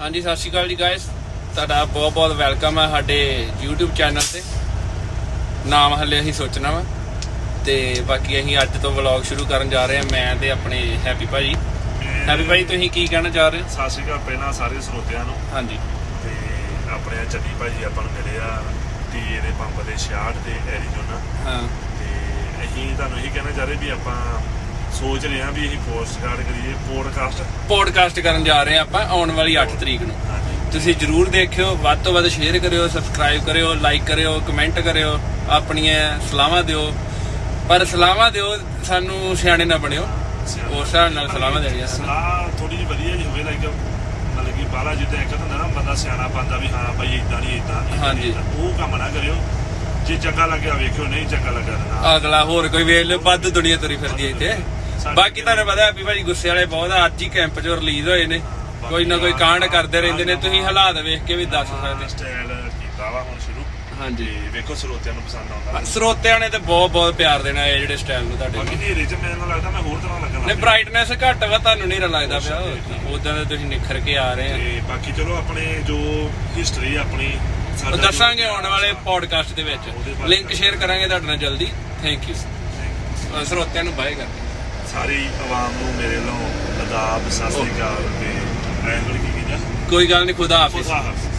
ਹਾਂਜੀ ਸਤਿ ਸ਼੍ਰੀ ਅਕਾਲ ਜੀ ਗਾਇਸ ਤੁਹਾਡਾ ਬਹੁਤ ਬਹੁਤ ਵੈਲਕਮ ਹੈ ਸਾਡੇ YouTube ਚੈਨਲ ਤੇ। ਨਾਮ ਹਲੇ ਅਸੀਂ ਸੋਚਣਾ ਵਾ। ਤੇ ਬਾਕੀ ਅਸੀਂ ਅੱਜ ਤੋਂ ਵਲੌਗ ਸ਼ੁਰੂ ਕਰਨ ਜਾ ਰਹੇ ਹਾਂ ਮੈਂ ਤੇ ਆਪਣੇ ਹੈਪੀ ਭਾਜੀ। ਹੈਪੀ ਭਾਜੀ ਤੁਸੀਂ ਕੀ ਕਹਿਣਾ ਚਾਹ ਰਹੇ ਹੋ? ਸਤਿ ਸ਼੍ਰੀ ਅਕਾਲ ਪਹਿਲਾਂ ਸਾਰੇ ਸਰੋਤਿਆਂ ਨੂੰ। ਹਾਂਜੀ। ਤੇ ਆਪਣੇ ਚੱਲੀ ਭਾਜੀ ਆਪਾਂ ਨੂੰ ਮਿਲੇ ਆ ਟੀਏ ਦੇ ਪੰਪ ਦੇ 66 ਤੇ ਐਰੀਜ਼ੋਨਾ ਹਾਂ। ਤੇ ਅਸੀਂ ਤੁਹਾਨੂੰ ਇਹੀ ਕਹਿਣਾ ਚਾਹ ਰਹੇ ਵੀ ਆਪਾਂ ਸੋਚ ਰਹੇ ਹਾਂ ਵੀ ਅਸੀਂ ਪੋਸਟ ਕਾਰਡ ਕਰੀਏ ਪੋਡਕਾਸਟ ਪੋਡਕਾਸਟ ਕਰਨ ਜਾ ਰਹੇ ਹਾਂ ਆਪਾਂ ਆਉਣ ਵਾਲੀ 8 ਤਰੀਕ ਨੂੰ। ਤੁਸੀਂ ਜਰੂਰ ਦੇਖਿਓ ਵੱਧ ਤੋਂ ਵੱਧ ਸ਼ੇਅਰ ਕਰਿਓ ਸਬਸਕ੍ਰਾਈਬ ਕਰਿਓ ਲਾਈਕ ਕਰਿਓ ਕਮੈਂਟ ਕਰਿਓ ਆਪਣੀਆਂ ਸਲਾਹਾਂ ਦਿਓ। ਪਰ ਸਲਾਹਾਂ ਦਿਓ ਸਾਨੂੰ ਸਿਆਣੇ ਨਾ ਬਣਿਓ। ਉਸ ਹਿਸਾਬ ਨਾਲ ਸਲਾਹਾਂ ਦੇਣੀਆਂ ਸਲਾਹ ਥੋੜੀ ਜਿਹੀ ਵਧੀਆ ਜਿਹੀ ਹੋਵੇ ਲਾਈਕ ਮਤਲਬ ਕਿ ਬਾਹਲਾ ਜਿੱਦਾਂ ਇੱਕ ਹੁੰਦਾ ਨਾ ਬੰਦਾ ਸਿਆਣਾ ਬੰਦਾ ਵੀ ਹਾਂ ਭਾਈ ਇਦਾਂ ਨਹੀਂ ਇਦਾਂ ਹਾਂਜੀ। ਉਹ ਕੰਮ ਨਾ ਕਰਿਓ। ਜੇ ਚੰਗਾ ਲੱਗਿਆ ਵੇਖਿਓ ਨਹੀਂ ਚੰਗਾ ਲੱਗਾ ਤਾਂ ਨਾ। ਅਗਲਾ ਹੋਰ ਕੋਈ ਵੇਖ ਲਿਓ ਵੱਧ ਦੁਨੀਆ ਤੁਰੀ ਫਿਰਦੀ ਹੈ ਇੱਥੇ। ਬਾਕੀ ਤੁਹਾਨੂੰ ਪਤਾ ਵੀ ਭਾਜੀ ਗੁੱਸੇ ਵਾਲੇ ਬਹੁਤ ਆ ਅੱਜ ਹੀ ਕੈਂਪ 'ਚੋਂ ਰਿਲੀਜ਼ ਹੋਏ ਨੇ। ਕੋਈ ਨਾ ਕੋਈ ਕਾਂਡ ਕਰਦੇ ਰਹਿੰਦੇ ਨੇ ਤੁਸੀਂ ਹਾਲਾਤ ਵੇਖ ਕੇ ਵੀ ਦੱਸ ਸਕਦੇ। ਸਟਾਈਲ ਕੀਤਾ ਵਾ ਹੁਣ ਸ਼ੁਰੂ। ਹਾਂਜੀ। ਵੇਖੋ ਸਰੋਤਿਆਂ ਨੂੰ ਪਸੰਦ ਆਉਂਦਾ। ਸਰੋਤਿਆਂ ਨੇ ਤੇ ਬਹੁਤ ਬਹੁਤ ਪਿਆਰ ਦੇਣਾ ਇਹ ਜਿਹੜੇ ਸਟਾਈਲ ਨੂੰ ਤੁਹਾਡੇ ਬਾਕੀ ਹਨੇਰੇ ਚ ਮੈਨੂੰ ਲੱਗਦਾ ਮੈਂ ਹੋਰ ਤਰ੍ਹਾਂ ਲੱਗਣ ਨੇ ਲੱਗ ਬ੍ਰਾਈਟਨੈਸ ਘੱਟ ਵਾ ਤੁਹਾਨੂੰ ਨਹੀਂ ਲੱਗਦਾ ਪਿਆ। ਉਦਾਂ ਦੇ ਤੁਸੀਂ ਨਿਖਰ ਕੇ ਆ ਰਹੇ ਆ। ਤੇ ਬਾਕੀ ਚਲੋ ਆਪਣੇ ਜੋ ਹਿਸਟਰੀ ਆਪਣੀ ਦੱਸਾਂਗੇ ਆਉਣ ਵਾਲੇ ਪੋਡਕਾਸਟ ਦੇ ਵਿੱਚ। ਲਿੰਕ ਸ਼ੇਅਰ ਕਰਾਂਗੇ ਤੁਹਾਡੇ ਨਾਲ ਜਲਦੀ। ਥੈਂਕ ਯੂ ਸਰੋਤਿਆਂ ਨੂੰ ਬਾਏ ਕਰਦੇ। ਸਾਰੀ ਆਵਾਮ ਨੂੰ ਮੇਰੇ ਵੱਲੋਂ ਆਦਾਬ ਸਤਿ ਸ੍ਰੀ ਅਕਾਲ ਤੇ ਐਂ ਕੀ ਕਹਿੰਦਾ ਕੋਈ ਗੱਲ ਨਹੀਂ ਖੁਦਾ ਹਾਫਿਜ਼। ਖੁਦਾ ਹਾਫਿਜ਼।